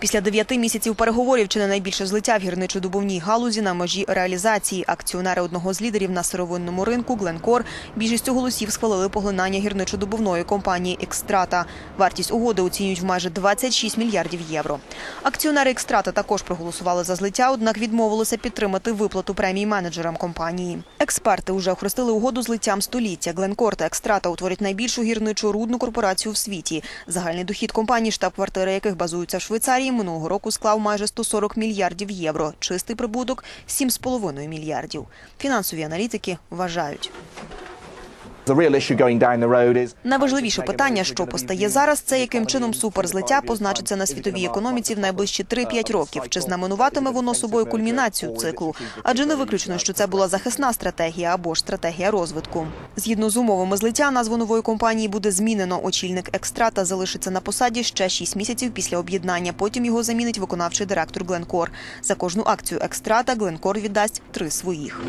Після дев'яти місяців переговорів чи не найбільше злиття в гірничо-дубовній галузі на межі реалізації. Акціонери одного з лідерів на сировинному ринку Гленкор більшістю голосів схвалили поглинання гірничо-дубовної компанії Екстрата. Вартість угоди оцінюють в майже 26 мільярдів євро. Акціонери Екстрата також проголосували за злиття, однак відмовилися підтримати виплату премій менеджерам компанії. Експерти вже охрестили угоду злиттям століття. Гленкор та Екстрата утворять найбільшу гірничо-рудну корпорацію в світі. Загальний дохід компанії, штаб-квартири яких базуються в Швейцарії, минулого року склав майже 140 мільярдів євро. Чистий прибуток – 7,5 мільярдів. Фінансові аналітики вважають. Найважливіше питання, що постає зараз, це яким чином суперзлиття позначиться на світовій економіці в найближчі 3-5 років. Чи знаменуватиме воно собою кульмінацію циклу? Адже не виключно, що це була захисна стратегія або ж стратегія розвитку. Згідно з умовами злиття, назву нової компанії буде змінено. Очільник екстрата залишиться на посаді ще 6 місяців після об'єднання. Потім його замінить виконавчий директор Гленкор. За кожну акцію екстрата Гленкор віддасть три своїх.